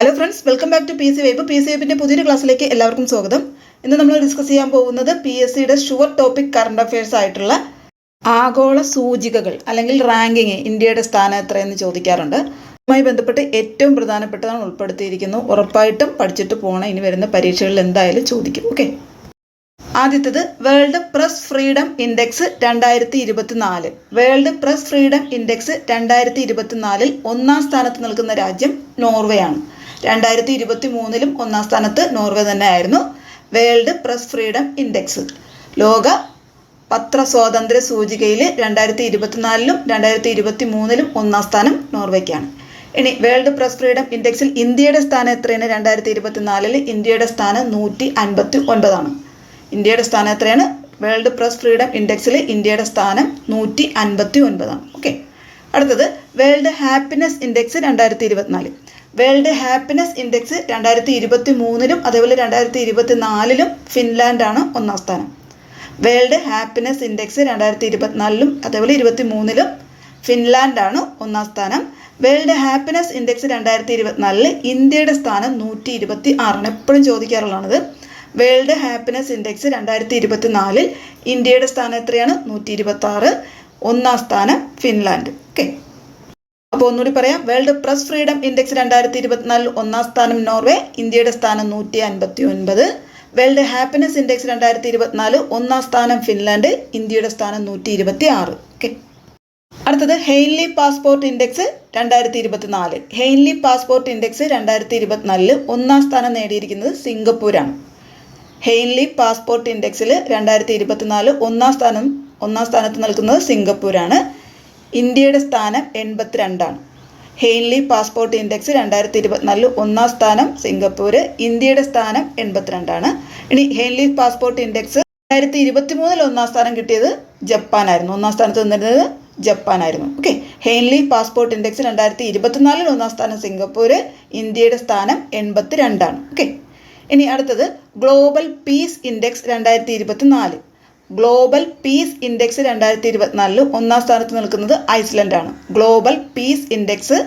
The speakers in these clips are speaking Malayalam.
Hello friends welcome back to P C vibe P C വെബിന്റെ പുതിയൊരു ക്ലാസ്സിലേക്ക് എല്ലാവർക്കും സ്വാഗതം. ഇന്ന് നമ്മൾ ഡിസ്കസ് ചെയ്യാൻ പോകുന്നത് പി എസ് സിയുടെ ഷുവർ ടോപ്പിക് കറണ്ട് അഫയേഴ്സ് ആയിട്ടുള്ള ആഗോള സൂചികകൾ അല്ലെങ്കിൽ റാങ്കിങ് ഇന്ത്യയുടെ സ്ഥാനം എത്രയെന്ന് ചോദിക്കാറുണ്ട്. അതുമായി ബന്ധപ്പെട്ട് ഏറ്റവും പ്രധാനപ്പെട്ടതാണ് ഉൾപ്പെടുത്തിയിരിക്കുന്നു. ഉറപ്പായിട്ടും പഠിച്ചിട്ട് പോകണം ഇനി വരുന്ന പരീക്ഷകളിൽ എന്തായാലും ചോദിക്കും. ഓക്കെ ആദ്യത്തേത് വേൾഡ് പ്രസ് ഫ്രീഡം ഇൻഡെക്സ് രണ്ടായിരത്തി ഇരുപത്തിനാല് വേൾഡ് പ്രസ് ഫ്രീഡം ഇൻഡെക്സ് രണ്ടായിരത്തി ഇരുപത്തിനാലിൽ ഒന്നാം സ്ഥാനത്ത് നിൽക്കുന്ന രാജ്യം നോർവേ ആണ് രണ്ടായിരത്തി ഇരുപത്തി മൂന്നിലും ഒന്നാം സ്ഥാനത്ത് നോർവേ തന്നെയായിരുന്നു. World press freedom index. ലോക പത്ര സ്വാതന്ത്ര്യ സൂചികയിൽ രണ്ടായിരത്തി ഇരുപത്തിനാലിലും രണ്ടായിരത്തി ഇരുപത്തി മൂന്നിലും ഒന്നാം സ്ഥാനം നോർവേക്കാണ്. ഇനി വേൾഡ് പ്രസ് ഫ്രീഡം ഇൻഡെക്സിൽ ഇന്ത്യയുടെ സ്ഥാനം എത്രയാണ്? രണ്ടായിരത്തി ഇരുപത്തിനാലിൽ ഇന്ത്യയുടെ സ്ഥാനം നൂറ്റി അൻപത്തി ഒൻപതാണ് ഇന്ത്യയുടെ സ്ഥാനം എത്രയാണ്? വേൾഡ് പ്രസ് ഫ്രീഡം ഇൻഡെക്സിൽ ഇന്ത്യയുടെ സ്ഥാനം നൂറ്റി അൻപത്തി ഒൻപതാണ് ഓക്കെ. അടുത്തത് വേൾഡ് ഹാപ്പിനെസ് ഇൻഡെക്സ് രണ്ടായിരത്തി ഇരുപത്തിനാല് വേൾഡ് ഹാപ്പിനെസ് ഇൻഡെക്സ് രണ്ടായിരത്തി ഇരുപത്തി മൂന്നിലും അതേപോലെ രണ്ടായിരത്തി ഇരുപത്തി നാലിലും ഫിൻലാൻഡാണ് ഒന്നാം സ്ഥാനം. വേൾഡ് ഹാപ്പിനെസ് ഇൻഡെക്സ് രണ്ടായിരത്തി ഇരുപത്തിനാലിലും അതേപോലെ ഇരുപത്തി മൂന്നിലും ഫിൻലാൻഡാണ് ഒന്നാം സ്ഥാനം. വേൾഡ് ഹാപ്പിനെസ് ഇൻഡെക്സ് രണ്ടായിരത്തി ഇരുപത്തിനാലിൽ ഇന്ത്യയുടെ സ്ഥാനം നൂറ്റി ഇരുപത്തി ആറാണ് എപ്പോഴും ചോദിക്കാറുള്ളത് വേൾഡ് ഹാപ്പിനെസ് ഇൻഡെക്സ് രണ്ടായിരത്തി ഇരുപത്തിനാലിൽ ഇന്ത്യയുടെ സ്ഥാനം എത്രയാണ്? നൂറ്റി ഇരുപത്തി ആറ് ഒന്നാം സ്ഥാനം ഫിൻലാൻഡ്. ഓക്കെ. അപ്പോൾ ഒന്നുകൂടി പറയാം. വേൾഡ് പ്രസ് ഫ്രീഡം ഇൻഡെക്സ് രണ്ടായിരത്തി ഇരുപത്തിനാലിൽ ഒന്നാം സ്ഥാനം നോർവേ ഇന്ത്യയുടെ സ്ഥാനം നൂറ്റി അൻപത്തി ഒൻപത് വേൾഡ് ഹാപ്പിനെസ് ഇൻഡെക്സ് രണ്ടായിരത്തി ഇരുപത്തിനാല് ഒന്നാം സ്ഥാനം ഫിൻലാൻഡ് ഇന്ത്യയുടെ സ്ഥാനം നൂറ്റി ഇരുപത്തി ആറ് ഓക്കെ അടുത്തത് ഹെയിൻലി പാസ്പോർട്ട് ഇൻഡെക്സ് രണ്ടായിരത്തി ഇരുപത്തിനാല് ഹെയിൻലി പാസ്പോർട്ട് ഇൻഡെക്സ് രണ്ടായിരത്തി ഇരുപത്തിനാലിൽ ഒന്നാം സ്ഥാനം നേടിയിരിക്കുന്നത് സിംഗപ്പൂരാണ്. ഹെയിൻലി പാസ്പോർട്ട് ഇൻഡെക്സിൽ രണ്ടായിരത്തി ഇരുപത്തിനാല് ഒന്നാം സ്ഥാനം ഒന്നാം സ്ഥാനത്ത് നിൽക്കുന്നത് സിംഗപ്പൂരാണ്. ഇന്ത്യയുടെ സ്ഥാനം എൺപത്തിരണ്ടാണ്. ഹെയിൻലി പാസ്പോർട്ട് ഇൻഡെക്സ് രണ്ടായിരത്തി ഇരുപത്തിനാലിൽ ഒന്നാം സ്ഥാനം സിംഗപ്പൂർ ഇന്ത്യയുടെ സ്ഥാനം എൺപത്തിരണ്ടാണ്. ഇനി ഹെയിൻലി പാസ്പോർട്ട് ഇൻഡെക്സ് രണ്ടായിരത്തി ഇരുപത്തി മൂന്നിൽ ഒന്നാം സ്ഥാനം കിട്ടിയത് ജപ്പാനായിരുന്നു. ഒന്നാം സ്ഥാനത്ത് നിന്നിരുന്നത് ജപ്പാനായിരുന്നു. ഓക്കെ ഹെയിൻലി പാസ്പോർട്ട് ഇൻഡെക്സ് രണ്ടായിരത്തി ഇരുപത്തിനാലിൽ ഒന്നാം സ്ഥാനം സിംഗപ്പൂർ ഇന്ത്യയുടെ സ്ഥാനം എൺപത്തി രണ്ടാണ് ഓക്കെ ഇനി അടുത്തത് ഗ്ലോബൽ പീസ് ഇൻഡെക്സ് രണ്ടായിരത്തി ഇരുപത്തിനാല് ഗ്ലോബൽ പീസ് ഇൻഡെക്സ് രണ്ടായിരത്തി ഇരുപത്തിനാലിൽ ഒന്നാം സ്ഥാനത്ത് നിൽക്കുന്നത് ഐസ്ലൻഡാണ്. ഗ്ലോബൽ പീസ് ഇൻഡെക്സ്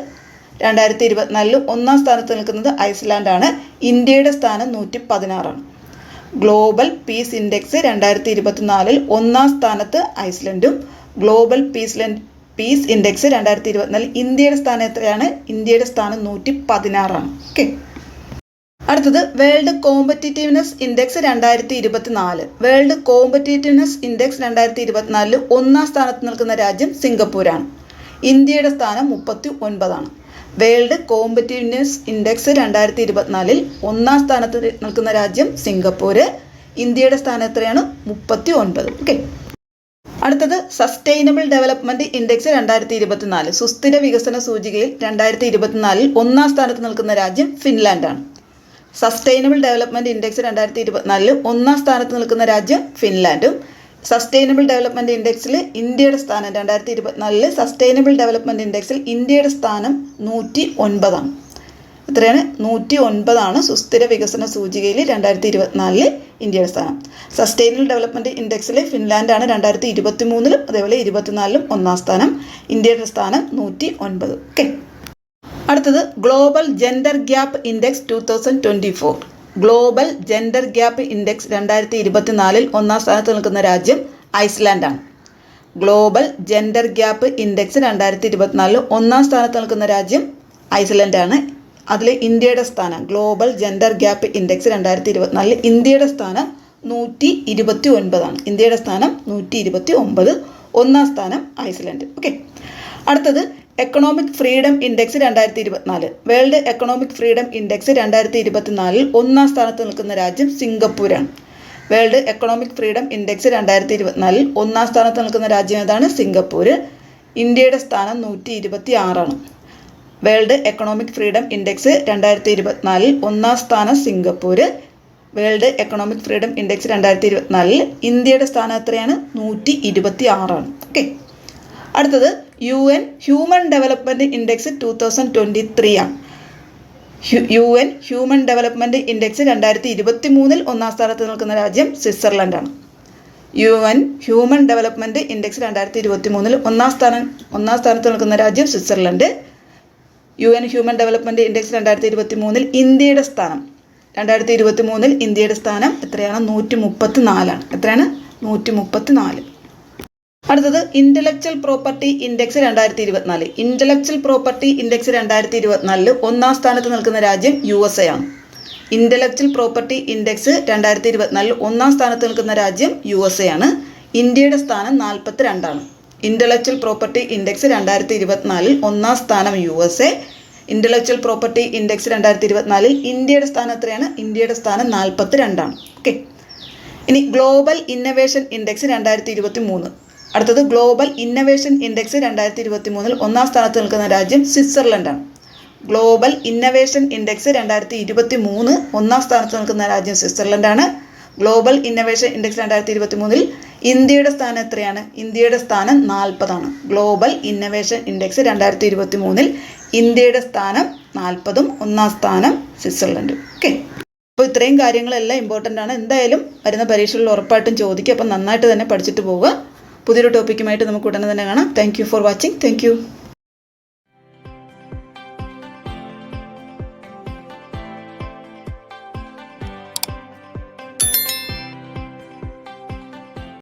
രണ്ടായിരത്തി ഇരുപത്തിനാലിൽ ഒന്നാം സ്ഥാനത്ത് നിൽക്കുന്നത് ഐസ്ലാൻഡാണ്. ഇന്ത്യയുടെ സ്ഥാനം നൂറ്റി പതിനാറാണ് ഗ്ലോബൽ പീസ് ഇൻഡെക്സ് രണ്ടായിരത്തി ഇരുപത്തിനാലിൽ ഒന്നാം സ്ഥാനത്ത് ഐസ്ലൻഡും ഗ്ലോബൽ പീസ് പീസ് ഇൻഡെക്സ് രണ്ടായിരത്തി ഇരുപത്തിനാലിൽ ഇന്ത്യയുടെ സ്ഥാനം എത്രയാണ്? ഇന്ത്യയുടെ സ്ഥാനം നൂറ്റി പതിനാറാണ് ഓക്കെ അടുത്തത് വേൾഡ് കോമ്പറ്റീറ്റീവ്നെസ് ഇൻഡെക്സ് രണ്ടായിരത്തി ഇരുപത്തിനാല് വേൾഡ് കോമ്പറ്റീറ്റീവ്നെസ് ഇൻഡെക്സ് രണ്ടായിരത്തി ഇരുപത്തിനാലിൽ ഒന്നാം സ്ഥാനത്ത് നിൽക്കുന്ന രാജ്യം സിംഗപ്പൂരാണ്. ഇന്ത്യയുടെ സ്ഥാനം മുപ്പത്തി ഒൻപതാണ് വേൾഡ് കോമ്പറ്റീവ്നെസ് ഇൻഡെക്സ് രണ്ടായിരത്തി ഇരുപത്തിനാലിൽ ഒന്നാം സ്ഥാനത്ത് നിൽക്കുന്ന രാജ്യം സിംഗപ്പൂര്. ഇന്ത്യയുടെ സ്ഥാനം എത്രയാണ്? മുപ്പത്തി ഒൻപത് ഓക്കെ അടുത്തത് സസ്റ്റൈനബിൾ ഡെവലപ്മെന്റ് ഇൻഡെക്സ് രണ്ടായിരത്തി ഇരുപത്തിനാല് സുസ്ഥിര വികസന സൂചികയിൽ രണ്ടായിരത്തി ഇരുപത്തിനാലിൽ ഒന്നാം സ്ഥാനത്ത് നിൽക്കുന്ന രാജ്യം ഫിൻലാൻഡാണ്. സസ്റ്റൈനബിൾ ഡെവലപ്മെന്റ് ഇൻഡെക്സ് രണ്ടായിരത്തി ഇരുപത്തിനാലിൽ ഒന്നാം സ്ഥാനത്ത് നിൽക്കുന്ന രാജ്യം ഫിൻലാൻഡും. സസ്റ്റൈനബിൾ ഡെവലപ്മെന്റ് ഇൻഡെക്സിൽ ഇന്ത്യയുടെ സ്ഥാനം രണ്ടായിരത്തി ഇരുപത്തിനാലിൽ സസ്റ്റൈനബിൾ ഡെവലപ്മെന്റ് ഇൻഡെക്സിൽ ഇന്ത്യയുടെ സ്ഥാനം നൂറ്റി ഒൻപതാണ് എത്രയാണ് നൂറ്റി ഒൻപതാണ് സുസ്ഥിര വികസന സൂചികയിൽ രണ്ടായിരത്തി ഇരുപത്തിനാലിൽ ഇന്ത്യയുടെ സ്ഥാനം. സസ്റ്റൈനബിൾ ഡെവലപ്മെന്റ് ഇൻഡെക്സിൽ ഫിൻലാൻഡാണ് രണ്ടായിരത്തി ഇരുപത്തി മൂന്നിലും അതേപോലെ ഇരുപത്തിനാലിലും ഒന്നാം സ്ഥാനം. ഇന്ത്യയുടെ സ്ഥാനം നൂറ്റി ഒൻപത് ഓക്കെ അടുത്തത് global gender gap index two thousand twenty four global gender gap index രണ്ടായിരത്തി ഇരുപത്തിനാലിൽ ഒന്നാം സ്ഥാനത്ത് നിൽക്കുന്ന രാജ്യം ഐസ്ലാൻഡാണ് ഗ്ലോബൽ ജെൻഡർ ഗ്യാപ്പ് ഇൻഡെക്സ് രണ്ടായിരത്തി ഇരുപത്തിനാലിൽ ഒന്നാം സ്ഥാനത്ത് നിൽക്കുന്ന രാജ്യം ഐസ്ലൻഡാണ് അതിൽ ഇന്ത്യയുടെ സ്ഥാനം ഗ്ലോബൽ ജെൻഡർ ഗ്യാപ്പ് ഇൻഡെക്സ് രണ്ടായിരത്തി ഇരുപത്തിനാലിൽ ഇന്ത്യയുടെ സ്ഥാനം നൂറ്റി ഇരുപത്തി ഒൻപതാണ് ഇന്ത്യയുടെ സ്ഥാനം നൂറ്റി ഇരുപത്തി ഒമ്പത് ഒന്നാം സ്ഥാനം ഐസ്ലൻഡ് ഓക്കെ അടുത്തത് എക്കണോമിക് ഫ്രീഡം ഇൻഡെക്സ് രണ്ടായിരത്തി ഇരുപത്തിനാല് വേൾഡ് എക്കണോമിക് ഫ്രീഡം ഇൻഡെക്സ് രണ്ടായിരത്തി ഇരുപത്തിനാലിൽ ഒന്നാം സ്ഥാനത്ത് നിൽക്കുന്ന രാജ്യം സിംഗപ്പൂരാണ്. വേൾഡ് എക്കണോമിക് ഫ്രീഡം ഇൻഡെക്സ് രണ്ടായിരത്തി ഇരുപത്തിനാലിൽ ഒന്നാം സ്ഥാനത്ത് നിൽക്കുന്ന രാജ്യം ഏതാണ്? സിംഗപ്പൂർ ഇന്ത്യയുടെ സ്ഥാനം നൂറ്റി ഇരുപത്തി ആറാണ് വേൾഡ് എക്കണോമിക് ഫ്രീഡം ഇൻഡെക്സ് രണ്ടായിരത്തി ഇരുപത്തിനാലിൽ ഒന്നാം സ്ഥാനം Singapore world economic freedom index രണ്ടായിരത്തി ഇരുപത്തിനാലിൽ ഇന്ത്യയുടെ സ്ഥാനം എത്രയാണ്? നൂറ്റി ഇരുപത്തി ആറാണ് ഓക്കെ അടുത്തത് U N human development index two thousand twenty three ആണ്. U N human development index രണ്ടായിരത്തി ഇരുപത്തി മൂന്നിൽ ഒന്നാം സ്ഥാനത്ത് നിൽക്കുന്ന രാജ്യം സ്വിറ്റ്സർലൻഡാണ് U N human development index രണ്ടായിരത്തി ഇരുപത്തി മൂന്നിൽ ഒന്നാം സ്ഥാനം ഒന്നാം സ്ഥാനത്ത് നിൽക്കുന്ന രാജ്യം Switzerland. U N human development index രണ്ടായിരത്തി ഇരുപത്തി മൂന്നിൽ ഇന്ത്യയുടെ സ്ഥാനം. രണ്ടായിരത്തി ഇരുപത്തി മൂന്നിൽ ഇന്ത്യയുടെ സ്ഥാനം എത്രയാണ്? നൂറ്റി മുപ്പത്തി നാലാണ് എത്രയാണ്? നൂറ്റി മുപ്പത്തി നാല് അടുത്തത് ഇന്റലക്ച്വൽ പ്രോപ്പർട്ടി ഇൻഡെക്സ് രണ്ടായിരത്തി ഇരുപത്തിനാല് ഇന്റലക്ച്വൽ പ്രോപ്പർട്ടി ഇൻഡെക്സ് രണ്ടായിരത്തി ഇരുപത്തിനാലിൽ ഒന്നാം സ്ഥാനത്ത് നിൽക്കുന്ന രാജ്യം യു എസ് എ ആണ്. ഇന്റലക്ച്വൽ പ്രോപ്പർട്ടി ഇൻഡെക്സ് രണ്ടായിരത്തി ഇരുപത്തിനാലിൽ ഒന്നാം സ്ഥാനത്ത് നിൽക്കുന്ന രാജ്യം യു എസ് എ ആണ്. ഇന്ത്യയുടെ സ്ഥാനം നാൽപ്പത്തി രണ്ടാണ് ഇന്റലക്ച്വൽ പ്രോപ്പർട്ടി ഇൻഡെക്സ് രണ്ടായിരത്തി ഇരുപത്തിനാലിൽ ഒന്നാം സ്ഥാനം U S A intellectual property index രണ്ടായിരത്തി ഇരുപത്തിനാലിൽ ഇന്ത്യയുടെ സ്ഥാനം എത്രയാണ്? ഇന്ത്യയുടെ സ്ഥാനം നാൽപ്പത്തി രണ്ടാണ് ഓക്കെ ഇനി ഗ്ലോബൽ ഇന്നവേഷൻ ഇൻഡെക്സ് രണ്ടായിരത്തി ഇരുപത്തി മൂന്ന് അടുത്തത് ഗ്ലോബൽ ഇന്നവേഷൻ ഇൻഡെക്സ് രണ്ടായിരത്തി ഇരുപത്തി മൂന്നിൽ ഒന്നാം സ്ഥാനത്ത് നിൽക്കുന്ന രാജ്യം സ്വിറ്റ്സർലൻഡാണ്. ഗ്ലോബൽ ഇന്നവേഷൻ ഇൻഡെക്സ് രണ്ടായിരത്തി ഇരുപത്തി മൂന്ന് ഒന്നാം സ്ഥാനത്ത് നിൽക്കുന്ന രാജ്യം സ്വിറ്റ്സർലൻഡാണ്. ഗ്ലോബൽ ഇന്നവേഷൻ ഇൻഡെക്സ് രണ്ടായിരത്തി ഇരുപത്തി മൂന്നിൽ ഇന്ത്യയുടെ സ്ഥാനം എത്രയാണ്? ഇന്ത്യയുടെ സ്ഥാനം നാൽപ്പതാണ്. ഗ്ലോബൽ ഇന്നവേഷൻ ഇൻഡെക്സ് രണ്ടായിരത്തി ഇരുപത്തി മൂന്നിൽ ഇന്ത്യയുടെ സ്ഥാനം നാൽപ്പതും ഒന്നാം സ്ഥാനം സ്വിറ്റ്സർലൻഡും. ഓക്കെ അപ്പോൾ ഇത്രയും കാര്യങ്ങളെല്ലാം ഇമ്പോർട്ടന്റ് ആണ്. എന്തായാലും വരുന്ന പരീക്ഷകളിൽ ഉറപ്പായിട്ടും ചോദിക്കുക. അപ്പം നന്നായിട്ട് തന്നെ പഠിച്ചിട്ട് പോവുക. പുതിയൊരു ടോപ്പിക്കുമായിട്ട് നമുക്ക് ഉടനെ തന്നെ കാണാം. Thank for watching thank